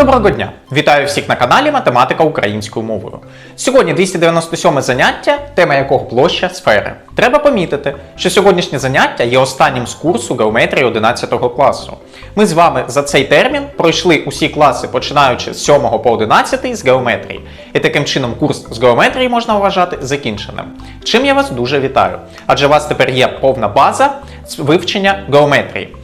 Доброго дня! Вітаю всіх на каналі Математика українською мовою. Сьогодні 297 заняття, тема якого площа сфери. Треба помітити, що сьогоднішнє заняття є останнім з курсу геометрії 11 класу. Ми з вами за цей термін пройшли усі класи, починаючи з 7 по 11 з геометрії. І таким чином курс з геометрії можна вважати закінченим. Чим я вас дуже вітаю, адже у вас тепер є повна база з вивчення геометрії.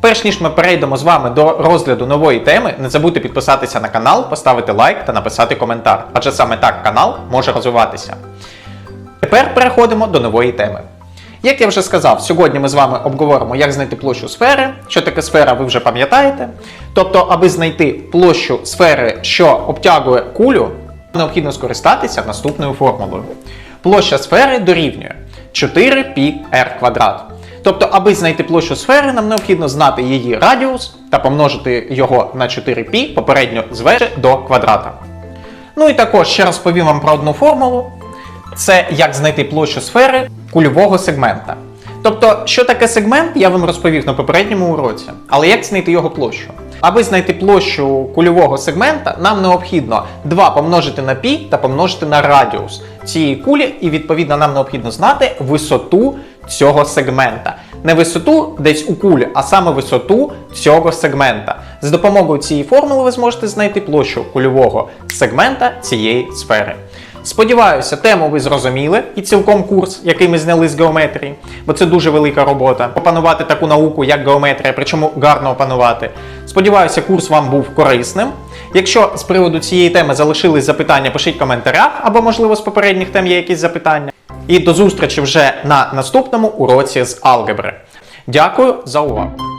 Перш ніж ми перейдемо з вами до розгляду нової теми, не забудьте підписатися на канал, поставити лайк та написати коментар, адже саме так канал може розвиватися. Тепер переходимо до нової теми. Як я вже сказав, сьогодні ми з вами обговоримо, як знайти площу сфери. Що таке сфера, ви вже пам'ятаєте. Тобто, аби знайти площу сфери, що обтягує кулю, необхідно скористатися наступною формулою. Площа сфери дорівнює 4πr квадрат. Тобто, аби знайти площу сфери, нам необхідно знати її радіус та помножити його на 4π попередньо з вежі до квадрата. Ну і також ще розповім вам про одну формулу. Це як знайти площу сфери кульового сегмента. Тобто, що таке сегмент, я вам розповів на попередньому уроці, але як знайти його площу? Аби знайти площу кульового сегмента, нам необхідно 2 помножити на π та помножити на радіус цієї кулі, і відповідно нам необхідно знати висоту цього сегмента. Не висоту десь у кулі, а саме висоту цього сегмента. З допомогою цієї формули ви зможете знайти площу кульового сегмента цієї сфери. Сподіваюся, тему ви зрозуміли і цілком курс, який ми зняли з геометрії, бо це дуже велика робота. Опанувати таку науку, як геометрія, причому гарно опанувати. Сподіваюся, курс вам був корисним. Якщо з приводу цієї теми залишились запитання, пишіть в коментарях, або, можливо, з попередніх тем є якісь запитання. І до зустрічі вже на наступному уроці з алгебри. Дякую за увагу!